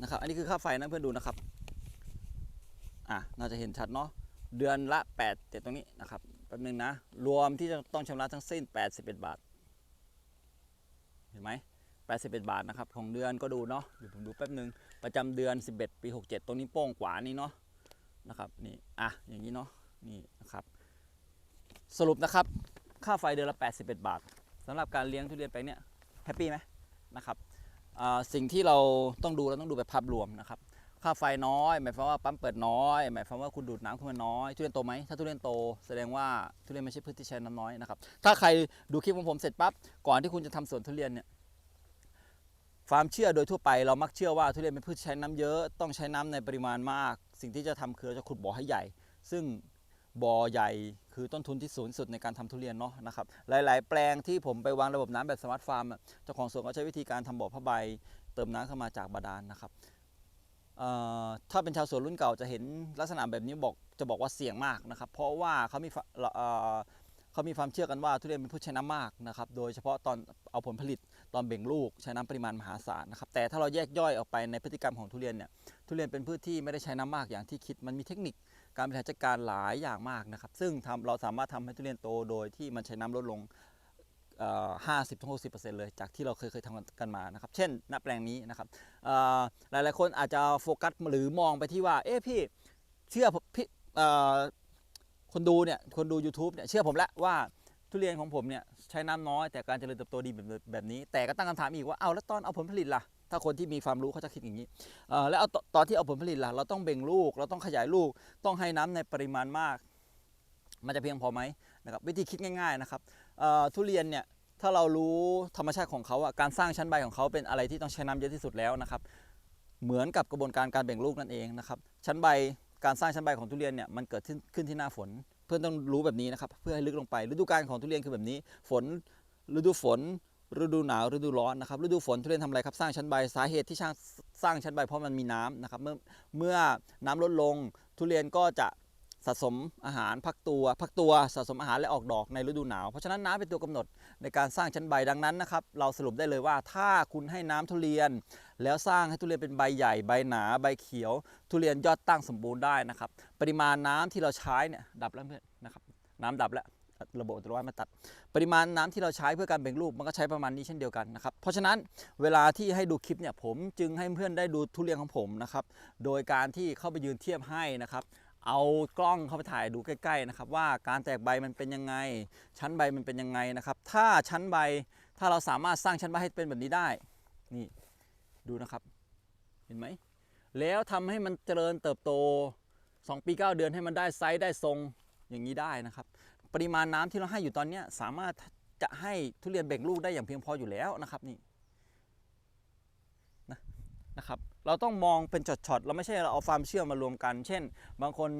นะครับ อันนี้คือค่าไฟนะเพื่อนดูนะครับ อะน่าจะเห็นชัดเนาะ เดือนละ8แต่ตรงนี้นะครับ แป๊บนึงนะ รวมที่จะต้องชำระทั้งสิ้น 81 บาท เห็นไหม81 บาทนะครับ ของเดือนก็ดูเนาะ เดี๋ยวผมดูแป๊บนึง ประจำเดือน 11 ปี 67 ตรงนี้โป้งขวานี่เนาะ นะครับ นี่ อะ อย่างนี้เนาะ นี่นะครับ สรุปนะครับ ค่าไฟเดือนละ 81 บาทสำหรับการเลี้ยงทุเรียนไปเนี่ย แฮปปี้ไหมนะครับ สิ่งที่เราต้องดูเราต้องดูแบบภาพรวมนะครับค่าไฟน้อย หมายความว่าปั๊มเปิดน้อย หมายความว่าคุณดูดน้ำขึ้นมาน้อยทุเรียนโตไหมถ้าทุเรียนโตแสดงว่าทุเรียนไม่ใช่พืชที่ใช้น้ำน้อยนะครับถ้าใครดูคลิปของผมเสร็จปั๊บก่อนที่คุณจะทำสวนทุเรียนเนี่ยความเชื่อโดยทั่วไปเรามักเชื่อว่าทุเรียนเป็นพืชใช้น้ำเยอะต้องใช้น้ำในปริมาณมาก สิ่งที่จะทำคือจะขุดบ่อให้ใหญ่ ซึ่ง บ่อใหญ่คือต้นทุนที่สูงสุดในการทำทุเรียนเนาะนะครับหลาย ๆ แปลงที่ผมไปวางระบบน้ำแบบสมาร์ทฟาร์มเจ้าของสวนก็ใช้วิธีการทำบ่อผ้าใบ เติมน้ำเข้ามาจากบาดาลนะครับถ้าเป็นชาวสวนรุ่นเก่าจะเห็นลักษณะแบบนี้บอกจะบอกว่าเสี่ยงมากนะครับ เพราะว่าเขามีเเขามีความเชื่อกันว่าทุเรียนเป็นพืชใช้น้ำมากนะครับ โดยเฉพาะตอนเอาผลผลิตตอนเบ่งลูกใช้น้ำปริมาณมหาศาลนะครับ แต่ถ้าเราแยกย่อยออกไปในพฤติกรรมของทุเรียนเนี่ย ทุเรียนเป็นพืชที่ไม่ได้ใช้น้ำมากอย่างที่คิด มันมีเทคนิค การบริหารจัดการหลายอย่างมากนะครับ ซึ่งทำเราสามารถทำให้ทุเรียนโตโดยที่มันใช้น้ำลดลงห้าสิบถึงหกสิบเปอร์เซ็นต์เลย จากที่เราเคยเคยทำกันมานะครับ เช่นณแปลงนี้นะครับเอ่อหลายคนอาจจะโฟกัสหรือมองไปที่ว่า เอ๊ะพี่เชื่อพี่คนดูเนี่ยคนดู YouTube เนี่ยเชื่อผมแล้วว่าทุเรียนของผมเนี่ยใช้น้ำน้อยแต่การเจริญเติบโตดีแบบแบบนี้ แต่ก็ตั้งคำถามอีกว่าเอาแล้วตอนเอาผลผลิตล่ะ ถ้าคนที่มีความรู้เขาจะคิดอย่างนี้แล้วเอาตอนที่เอาผลผลิตล่ะเราต้องเบ่งลูก เราต้องขยายลูก ต้องให้น้ำในปริมาณมาก มันจะเพียงพอไหมนะครับวิธีคิดง่าย ๆนะครับทุเรียนเนี่ยถ้าเรารู้ธรรมชาติของเขาอะการสร้างชั้นใบของเขาเป็นอะไรที่ต้องใช้น้ำเยอะที่สุดแล้วนะครับ เหมือนกับกระบวนการการเบ่งลูกนั่นเองนะครับ ชั้นใบการสร้างชั้นใบของทุเรียนเนี่ยมันเกิดขึ้นที่หน้าฝน เพื่อนต้องรู้แบบนี้นะครับ เพื่อให้ลึกลงไปฤดูกาลของทุเรียนคือแบบนี้ ฝนฤดูฝน ฤดูหนาวฤดูร้อนนะครับฤดูฝนทุเรียนทำอะไรครับสร้างชั้นใบสาเหตุที่สร้างสร้างชั้นใบเพราะมันมีน้ำนะครับเมื่อเมื่อน้ำลดลง ทุเรียนก็จะสะสมอาหารพักตัวพักตัวสะสมอาหารและออกดอกในฤดูหนาวเพราะฉะนั้นน้ำเป็นตัวกำหนดในการสร้างชั้นใบดังนั้นนะครับเราสรุปได้เลยว่าถ้าคุณให้น้ำทุเรียน แล้วสร้างให้ทุเรียนเป็นใบใหญ่ใบหนาใบเขียว ทุเรียนยอดตั้งสมบูรณ์ได้นะครับปริมาณน้ำที่เราใช้เนี่ยดับแล้วเพื่อนนะครับน้ำดับแล้ว ระบบอัตโนมัติมาตัด ปริมาณน้ำที่เราใช้เพื่อการเบ่งลูกมันก็ใช้ประมาณนี้เช่นเดียวกันนะครับ เพราะฉะนั้นเวลาที่ให้ดูคลิปเนี่ยผมจึงให้เพื่อนได้ดูทุเรียนของผมนะครับโดยการที่เข้าไปยืนเทียบให้นะครับเอากล้องเข้าไปถ่ายดูใกล้ๆนะครับว่าการแตกใบมันเป็นยังไง ชั้นใบมันเป็นยังไงนะครับ ถ้าชั้นใบถ้าเราสามารถสร้างชั้นใบให้เป็นแบบนี้ได้นี่ดูนะครับ เห็นไหมแล้วทำให้มันเจริญเติบโต 2 ปี 9 เดือนให้มันได้ไซส์ได้ทรงอย่างนี้ได้นะครับ ปริมาณน้ำที่เราให้อยู่ตอนนี้สามารถจะให้ทุเรียนเบ่งลูกได้อย่างเพียงพออยู่แล้วนะครับนี่นะนะครับ เราต้องมองเป็นช็อตๆเราไม่ใช่เราเอาความเชื่อมารวมกัน เช่น บางคน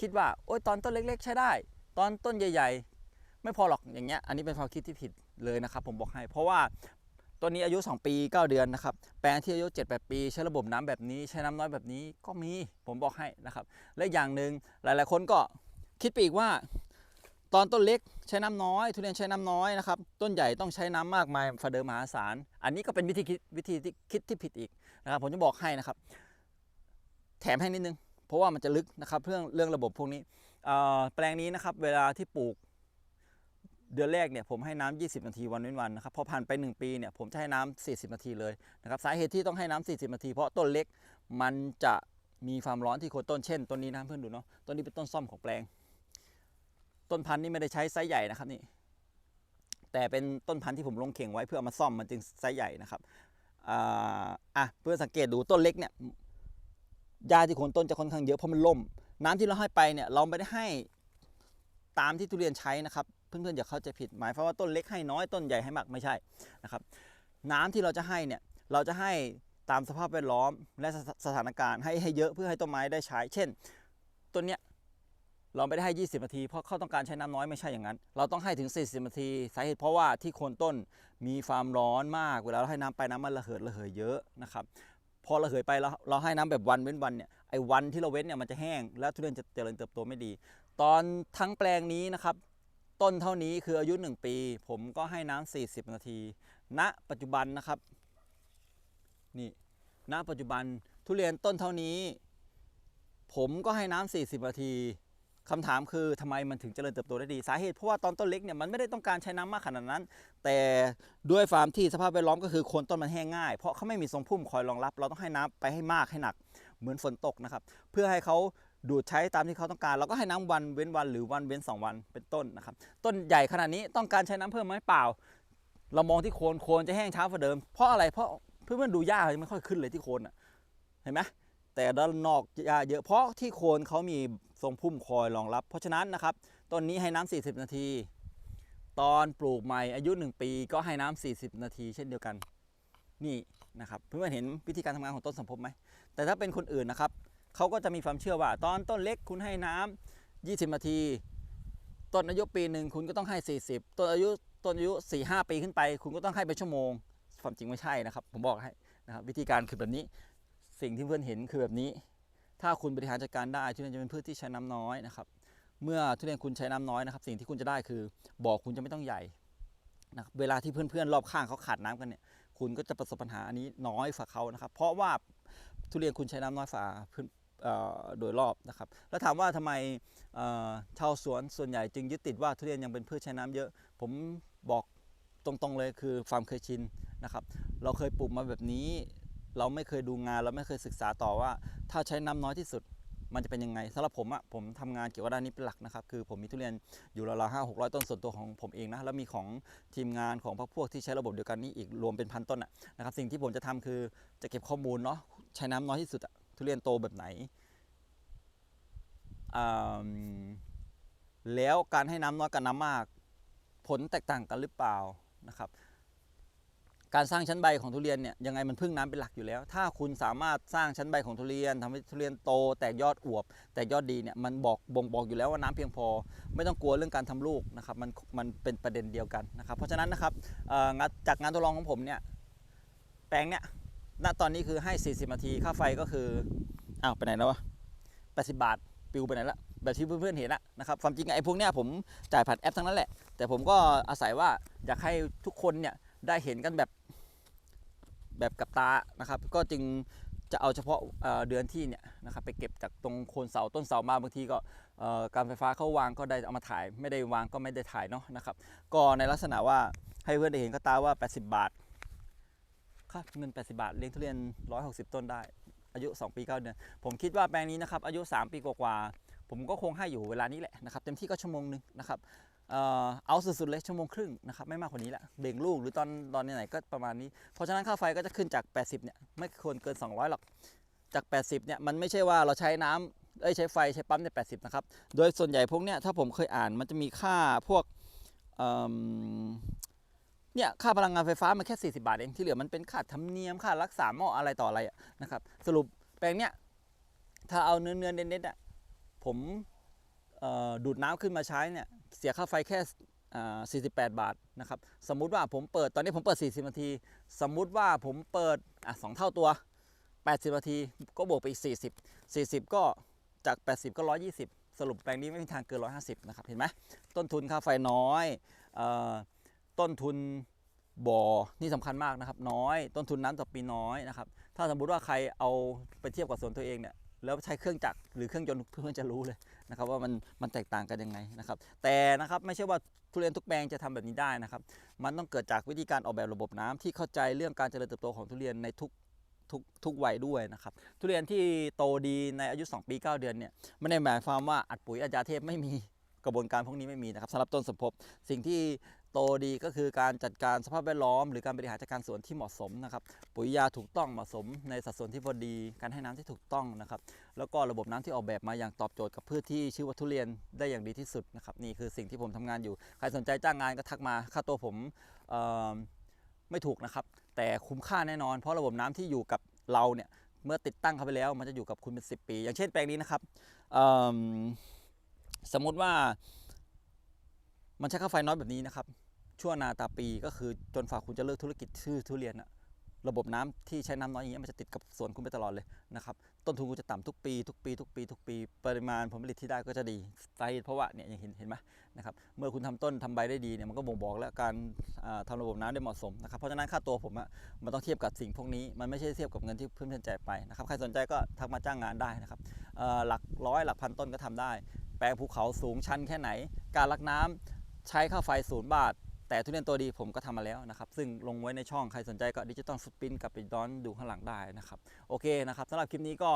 คิดว่าโอ๊ยตอนต้นเล็ก ๆ ใช้ได้ ตอนต้นใหญ่ ๆ ไม่พอหรอกอย่างเงี้ยอันนี้เป็นความคิดที่ผิดเลยนะครับ ผมบอกให้ เพราะว่าต้นนี้อายุ 2 ปี 9 เดือนนะครับแปลงที่อายุ 7-8 ปี ใช้ระบบน้ำแบบนี้ ใช้น้ำน้อยแบบนี้ก็มีผมบอกให้นะครับ และอย่างหนึ่งหลาย ๆ คนก็คิดไปอีกว่า ตอนต้นเล็กใช้น้ำน้อย ทุเรียนใช้น้ำน้อยนะครับ ต้นใหญ่ต้องใช้น้ำมากมายฟาเดิมมหาศาล อันนี้ก็เป็นวิธีคิดวิธีที่คิดที่ผิดอีกนะครับ ผมจะบอกให้นะครับ แถมให้นิดนึง เพราะว่ามันจะลึกนะครับเรื่องเรื่องระบบพวกนี้แปลงนี้นะครับ เวลาที่ปลูกเดือนแรกเนี่ยผมให้น้ำ20 นาทีวันเว้นวันนะครับพอผ่านไป 1 ปีเนี่ยผมจะให้น้ำ40 นาทีเลยนะครับสาเหตุที่ต้องให้น้ำ40 นาที เพราะต้นเล็กมันจะมีความร้อนที่โคนต้นเช่นต้นนี้นะเพื่อนดูเนาะต้นนี้เป็นต้นซ่อมของแปลง ต้นพันธุ์นี่ไม่ได้ใช้ไซส์ใหญ่นะครับนี่แต่เป็นต้นพันธุ์ที่ผมลงเข่งไว้เพื่อเอามาซ่อมมันจึงไซส์ใหญ่นะครับอ่าอะเพื่อสังเกตดูต้นเล็กเนี่ยหญ้าที่โคนต้นจะค่อนข้างเยอะเพราะมันล่ม น้ำที่เราให้ไปเนี่ยเราไม่ได้ให้ตามที่ทุเรียนใช้นะครับเพื่อนๆอย่าเข้าใจผิดหมายความว่าต้นเล็กให้น้อยต้นใหญ่ให้มากไม่ใช่นะครับ น้ำที่เราจะให้เนี่ยเราจะให้ตามสภาพแวดล้อมและสถสถานการณ์ให้ให้เยอะเพื่อให้ต้นไม้ได้ใช้ เช่นต้นเนี้ย เราไม่ได้ให้ 20 นาที เพราะเขาต้องการใช้น้ำน้อยไม่ใช่อย่างนั้น เราต้องให้ถึง 40 นาที สาเหตุเพราะว่าที่โคนต้นมีความร้อนมาก เวลาเราให้น้ำไปน้ำมันระเหิดระเหยเยอะนะครับพอระเหยไปเราเราให้น้ำแบบวันเว้นวันเนี่ยไอ้วันที่เราเว้นเนี่ยมันจะแห้ง แล้วทุเรียนจะเจริญเติบโตไม่ดี ตอนทั้งแปลงนี้นะครับต้นเท่านี้คืออายุ 1 ปี ผมก็ให้น้ำ40 นาที ณ ปัจจุบันนะครับนี่ณปัจจุบันทุเรียนต้นเท่านี้ ผมก็ให้น้ำ40 นาที คำถามคือทำไมมันถึงเจริญเติบโตได้ดี สาเหตุเพราะว่าตอนต้นเล็กเนี่ยมันไม่ได้ต้องการใช้น้ำมากขนาดนั้น แต่ด้วยฟาร์มที่สภาพแวดล้อมก็คือโคนต้นมันแห้งง่าย เพราะเขาไม่มีทรงพุ่มคอยรองรับ เราต้องให้น้ำไปให้มากให้หนัก เหมือนฝนตกนะครับ เพื่อให้เขาดูดใช้ตามที่เขาต้องการ เราก็ให้น้ำวันเว้นวันหรือวันเว้น 2 วันเป็นต้นนะครับ ต้นใหญ่ขนาดนี้ต้องการใช้น้ำเพิ่มไหมเปล่า เรามองที่โคนโคนจะแห้งช้ากว่าเดิม เพราะอะไรเพราะเพื่อนๆดูหญ้ายังไม่ค่อยขึ้นเลยที่โคนอะเห็นไหม แต่ด้านนอกหญ้าเยอะเพราะที่โคนเขามีทรงพุ่มคอยรองรับ เพราะฉะนั้นนะครับต้นนี้ให้น้ำ40 นาที ตอนปลูกใหม่อายุ 1 ปีก็ให้น้ำ40 นาที เช่นเดียวกันนี่นะครับเพื่อนๆเห็นวิธีการทำงานของต้นสัมภพไหมแต่ถ้าเป็นคนอื่นนะครับเขาก็จะมีความเชื่อว่า ตอนต้นเล็กคุณให้น้ำ20 นาที ต้นอายุปีหนึ่งคุณก็ต้องให้ 40 ต้นอายุต้นอายุ 4 5 ปีขึ้นไป คุณก็ต้องให้เป็นชั่วโมง ความจริงไม่ใช่นะครับ ผมบอกให้นะครับวิธีการคือแบบนี้ สิ่งที่เพื่อนเห็นคือแบบนี้ ถ้าคุณบริหารจัดการได้ทุเรียนจะเป็นพืชที่ใช้น้ำน้อยนะครับ เมื่อทุเรียนคุณใช้น้ำน้อยนะครับ สิ่งที่คุณจะได้คือบ่อคุณจะไม่ต้องใหญ่นะครับเวลาที่เพื่อนๆรอบข้างเขาขาดน้ำกันเนี่ย คุณก็จะประสบปัญหาอันนี้น้อยฝ่าเขานะครับ เพราะว่าทุเรียนคุณใช้น้ำน้อยฝ่าพื่อนโดยรอบนะครับ แล้วถามว่าทำไมชาวสวนส่วนใหญ่จึงยึดติดว่าทุเรียนยังเป็นพืชใช้น้ำเยอะ ผมบอกตรงๆเลยคือความเคยชินนะครับ เราเคยปลูกมาแบบนี้ เราไม่เคยดูงานเราไม่เคยศึกษาต่อว่า ถ้าใช้น้ำน้อยที่สุดมันจะเป็นยังไงสำหรับผมอะผมทำงานเกี่ยวกับด้านนี้เป็นหลักนะครับ คือผมมีทุเรียนอยู่ราวๆห้าหกร้อยต้นส่วนตัวของผมเองนะ แล้วมีของทีมงานของพวกพวกที่ใช้ระบบเดียวกันนี่อีกรวมเป็นพันต้นอะนะครับ สิ่งที่ผมจะทำคือจะเก็บข้อมูลเนาะใช้น้ำน้อยที่สุดอะทุเรียนโตแบบไหน แล้วการให้น้ำน้อยกับน้ำมาก ผลแตกต่างกันหรือเปล่านะครับ การสร้างชั้นใบของทุเรียนเนี่ยยังไงมันพึ่งน้ำเป็นหลักอยู่แล้ว ถ้าคุณสามารถสร้างชั้นใบของทุเรียนทำให้ทุเรียนโตแตกยอดอวบ แตกยอดดีเนี่ยมันบอกบ่งบอกอยู่แล้วว่าน้ำเพียงพอ ไม่ต้องกลัวเรื่องการทำลูกนะครับมันมันเป็นประเด็นเดียวกันนะครับเพราะฉะนั้นนะครับงานจากงานทดลองของผมเนี่ยแปลงเนี่ยณตอนนี้คือให้ 40 นาทีค่าไฟก็คืออ้าวไปไหนแล้ววะ80 บาทปิวไปไหนละแบบที่เพื่อนๆเห็นละนะครับความจริงไอ้พวกเนี้ยผมจ่ายผ่านแอปทั้งนั้นแหละ แต่ผมก็อาศัยว่าอยากให้ทุกคนเนี่ยได้เห็นกันแบบ แบบกับตานะครับ ก็จึงจะเอาเฉพาะเอ่อเดือนที่เนี่ยนะครับไปเก็บจากตรงโคนเสาต้นเสามาบางทีก็การไฟฟ้าเข้าวางก็ได้เอามาถ่าย ไม่ได้วางก็ไม่ได้ถ่ายเนาะนะครับก็ในลักษณะว่าให้เพื่อนได้เห็นก็ตาว่า 80 บาทค่าเงิน 80 บาทเลี้ยงทุเรียน 160 ต้นได้ อายุ 2 ปี 9 เดือน ผมคิดว่าแปลงนี้นะครับอายุ 3 ปีกว่าผมก็คงให้อยู่เวลานี้แหละนะครับเต็มที่ก็ชั่วโมงหนึงนะครับ เอาสุดๆเลยชั่วโมงครึ่งนะครับไม่มากกว่านี้ละเบ่งลูกหรือตอนตอนไหนๆก็ประมาณนี้ เพราะฉะนั้นค่าไฟก็จะขึ้นจาก 80เนี่ยไม่ควรเกิน 200หรอกจาก 80เนี่ยมันไม่ใช่ว่าเราใช้น้ำเอ้ยใช้ไฟใช้ปั๊มใน80นะครับโดยส่วนใหญ่พวกเนี้ยถ้าผมเคยอ่านมันจะมีค่าพวกเนี่ยค่าพลังงานไฟฟ้ามันแค่ 40 บาทเองที่เหลือมันเป็นค่าธรรมเนียมค่ารักษาหม้ออะไรต่ออะไรนะครับสรุปแปลงเนี้ยถ้าเอาเนื้อเนื้อเน้นๆอะผมดูดน้ำขึ้นมาใช้เนี่ย เสียค่าไฟแค่ 48 บาทนะครับสมมุติว่าผมเปิดตอนนี้ผมเปิด 40 นาที สมมุติว่าผมเปิดอะสองเท่าตัว 80 นาทีก็บวกไปอีก 40 40 ก็จาก 80 ก็ 120 สรุปแปลงนี้ไม่มีทางเกิน 150 นะครับ เห็นไหมต้นทุนค่าไฟน้อยออต้นทุนบ่อนี่สำคัญมากนะครับ น้อย ต้นทุนน้ำต่อปีน้อยนะครับ ถ้าสมมุติว่าใครเอาไปเทียบกับสวนตัวเองเนี่ย แล้วใช้เครื่องจักรหรือเครื่องยนต์เพื่อนจะรู้เลยนะครับว่ามันมันแตกต่างกันยังไงนะครับ แต่นะครับไม่ใช่ว่าทุเรียนทุกแปลงจะทำแบบนี้ได้นะครับ มันต้องเกิดจากวิธีการออกแบบระบบน้ำที่เข้าใจเรื่องการเจริญเติบโตของทุเรียนในทุกทุกทุกวัยด้วยนะครับ ทุเรียนที่โตดีในอายุ 2 ปี 9 เดือนเนี่ยไม่ได้หมายความว่าอัดปุ๋ยอาจาเทพไม่มีกระบวนการพวกนี้ไม่มีนะครับสำหรับต้นสมภพสิ่งที่ โตดีก็คือการจัดการสภาพแวดล้อม หรือการบริหารจัดการสวนที่เหมาะสมนะครับ ปุ๋ยยาถูกต้องเหมาะสม ในสัดส่วนที่พอดี การให้น้ำที่ถูกต้องนะครับ แล้วก็ระบบน้ำที่ออกแบบมาอย่างตอบโจทย์กับพืชที่ชื่อว่าทุเรียนได้อย่างดีที่สุดนะครับ นี่คือสิ่งที่ผมทำงานอยู่ ใครสนใจจ้างงานก็ทักมาค่าตัวผมไม่ถูกนะครับ แต่คุ้มค่าแน่นอน เพราะระบบน้ำที่อยู่กับเราเนี่ยเมื่อติดตั้งเข้าไปแล้ว มันจะอยู่กับคุณเป็น 10 ปี อย่างเช่นแปลงนี้นะครับสมมุติว่ามันใช้ค่าไฟน้อยแบบนี้นะครับ ชั่วนาตาปีก็คือจนฝ่าคุณจะเลิกธุรกิจชื่อทุเรียนอะระบบน้ำที่ใช้น้ำน้อยอย่างเงี้ยมันจะติดกับสวนคุณไปตลอดเลยนะครับต้นทุนคุณจะต่ำทุกปี ทุกปี ทุกปี ทุกปี ปริมาณผลผลิตที่ได้ก็จะดีสาเหตุเพราะว่าเนี่ยย่างเห็นเห็นไหมนะครับเมื่อคุณทำต้นทำใบได้ดีเนี่ยมันก็บ่งบอกแล้วการอ่าทำระบบน้ำได้เหมาะสมนะครับเพราะฉะนั้นค่าตัวผมอะมันต้องเทียบกับสิ่งพวกนี้มันไม่ใช่เทียบกับเงินที่เพื่อนๆจ่ายไปนะครับใครสนใจก็ทักมาจ้างงานได้นะครับหลักร้อยหลักพันต้นก็ทำได้ แปลงภูเขาสูงชันแค่ไหน การรักน้ำใช้ค่าไฟศูนย์บาท แต่ทุเรียนตัวดีผมก็ทำมาแล้วนะครับ ซึ่งลงไว้ในช่องใครสนใจก็ดิจิตอลฟุตปรินกลับไปย้อนดูข้างหลังได้นะครับ โอเคนะครับสำหรับคลิปนี้ก็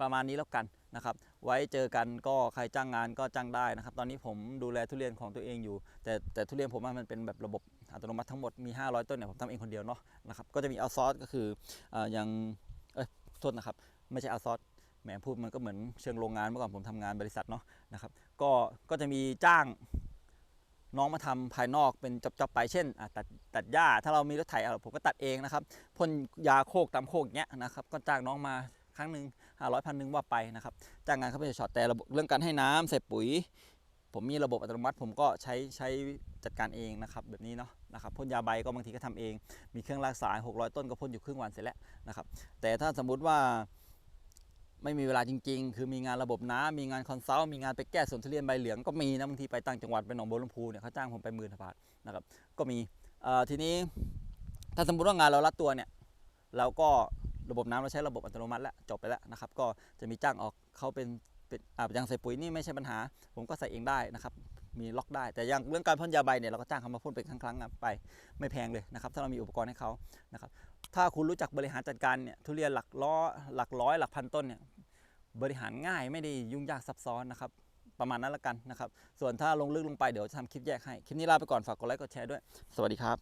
ประมาณนี้แล้วกันนะครับ ไว้เจอกันก็ใครจ้างงานก็จ้างได้นะครับ ตอนนี้ผมดูแลทุเรียนของตัวเองอยู่ แต่แต่ทุเรียนผมมันเป็นแบบระบบอัตโนมัติทั้งหมดมี 500 ต้นเนี่ยผมทำเองคนเดียวเนาะนะครับก็จะมีเอาซอสก็คืออย่างเอ้ยโทษนะครับ ไม่ใช่เอาซอสแหมพูดมันก็เหมือนเชิงโรงงานเมื่อก่อนผมทำงานบริษัทเนาะนะครับก็ก็จะมีจ้าง น้องมาทำภายนอกเป็นจับๆไปเช่นตัดตัดหญ้าถ้าเรามีรถไถผมก็ตัดเองนะครับพ่นยาโคกตามโคกอย่างเงี้ยนะครับก็จ้างน้องมาครั้งหนึ่งห้าร้อยพันหนึ่งว่าไปนะครับจ้างงานเขาไปช็อตแต่ระบบเรื่องการให้น้ำใส่ปุ๋ย ผมมีระบบอัตโนมัติ ผมก็ใช้ใช้จัดการเองนะครับแบบนี้เนาะนะครับพ่นยาใบก็บางทีก็ทำเอง มีเครื่องลากสาย600 ต้นก็พ่นอยู่ครึ่งวันเสร็จแล้วนะครับแต่ถ้าสมมุติว่า ไม่มีเวลาจริง ๆ คือมีงานระบบน้ำมีงานคอนซัลท์มีงานไปแก้สวนทุเรียนใบเหลืองก็มีนะบางทีไปต่างจังหวัดไปหนองบัวลำพูเนี่ยเขาจ้างผมไปหมื่นบาทนะครับก็มีทีนี้ถ้าสมมติว่างานเรารัดตัวเนี่ยเราก็ระบบน้ำเราใช้ระบบอัตโนมัติแล้วจบไปแล้วนะครับ ก็จะมีจ้างออกเขาเป็นเป็นอ่าอย่างใส่ปุ๋ยนี่ไม่ใช่ปัญหา ผมก็ใส่เองได้นะครับ มีล็อกได้ แต่อย่างเรื่องการพ่นยาใบเนี่ยเราก็จ้างเขามาพ่นเป็นครั้งๆอะไปไม่แพงเลยนะครับถ้าเรามีอุปกรณ์ให้เขานะครับถ้าคุณรู้จักบริหารจัดการเนี่ยทุเรียนหลักล้อหลักร้อยหลักพันต้นเนี่ยบริหารง่ายไม่ได้ยุ่งยากซับซ้อนนะครับประมาณนั้นละกันนะครับ ส่วนถ้าลงลึกลงไปเดี๋ยวจะทำคลิปแยกให้ คลิปนี้ลาไปก่อน ฝากกดไลค์กดแชร์ด้วย สวัสดีครับ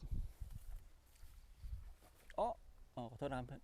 อ๋ออ๋อขอโทษนะครับเพื่อน